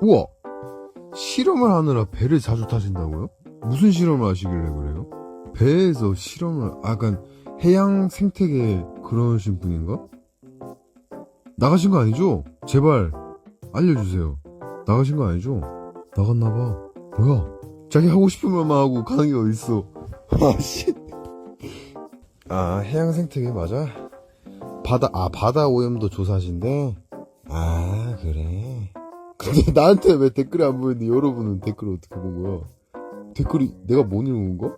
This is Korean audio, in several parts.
우와! 실험을 하느라 배를 자주 타신다고요? 무슨 실험을 하시길래 그래요? 배에서 실험을, 아, 약간 해양 생태계 그러신 분인가? 나가신 거 아니죠? 제발, 알려주세요. 나가신 거 아니죠? 나갔나봐. 뭐야? 자기 하고 싶은 말만 하고 가는 게 어딨어. 아, 씨. 아, 해양 생태계 맞아? 바다, 아, 바다 오염도 조사하신대? 아, 그래. 근데 나한테 왜 댓글이 안 보이는데 여러분은 댓글을 어떻게 본 거야? 댓글이 내가 못 읽은 거?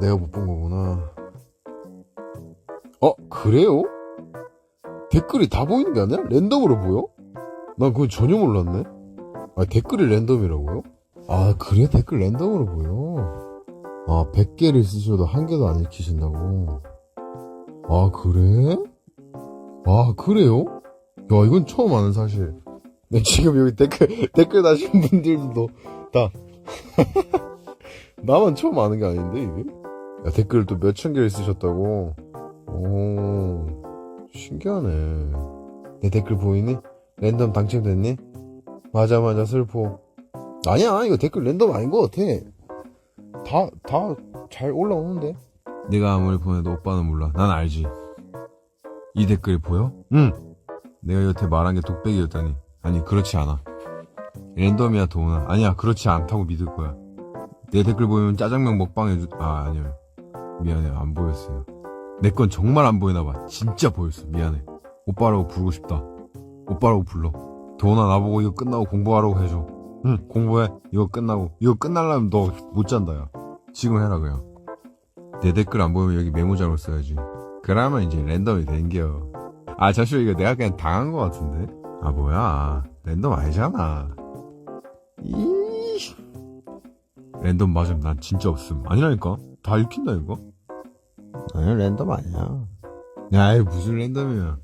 내가 못 본 거구나. 어, 그래요? 댓글이 다 보이는 게 아니야? 랜덤으로 보여? 난 그건 전혀 몰랐네. 아, 댓글이 랜덤이라고요? 아, 그래? 댓글 랜덤으로 보여? 아, 100개를 쓰셔도 한 개도 안 읽히신다고. 아, 그래? 아, 그래요? 야, 이건 처음 아는 사실. 네, 지금 여기 댓글, 댓글 다신 분들도 다. 나만 처음 아는 게 아닌데, 이게? 야, 댓글 또 몇천 개를 쓰셨다고? 오, 신기하네. 내 댓글 보이니? 랜덤 당첨됐니? 맞아, 맞아, 슬퍼. 아니야, 이거 댓글 랜덤 아닌 것 같아. 다, 다 잘 올라오는데? 내가 아무리 보내도 오빠는 몰라. 난 알지. 이 댓글 보여? 응. 내가 여태 말한 게 독백이었다니. 아니, 그렇지 않아. 랜덤이야, 도훈아. 아니야, 그렇지 않다고 믿을 거야. 내 댓글 보면 짜장면 먹방 해 주, 아, 아니요. 미안해, 안 보였어요. 내 건 정말 안 보이나 봐. 진짜 보였어. 미안해. 오빠라고 부르고 싶다. 오빠라고 불러. 도훈아, 나보고 이거 끝나고 공부하라고 해줘. 응, 공부해. 이거 끝나고. 이거 끝날라면 너 못 잔다, 야. 지금 해라, 그냥. 내 댓글 안 보이면 여기 메모장을 써야지. 그러면 이제 랜덤이 된겨. 아, 잠시만, 이거 내가 그냥 당한 것 같은데? 아, 뭐야. 랜덤 아니잖아. 이 랜덤 맞으면 난 진짜 없음. 아니라니까? 다 읽힌다니까? 아니, 랜덤 아니야. 야, 이 무슨 랜덤이야.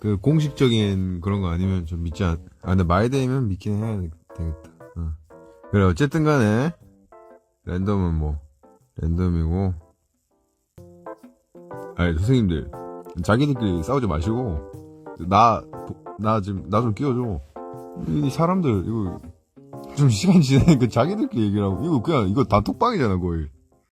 그, 공식적인 그런 거 아니면 좀 믿지 않, 아, 근데 말대이면 믿긴 해야 되겠다. 어. 그래, 어쨌든 간에, 랜덤은 뭐, 랜덤이고, 아니, 선생님들, 자기들끼리 싸우지 마시고, 나, 나 지금, 나 좀 끼워줘. 이 사람들, 이거, 좀 시간 지나니까 자기들끼리 얘기를 하고, 이거 그냥, 이거 다 톡방이잖아, 거의.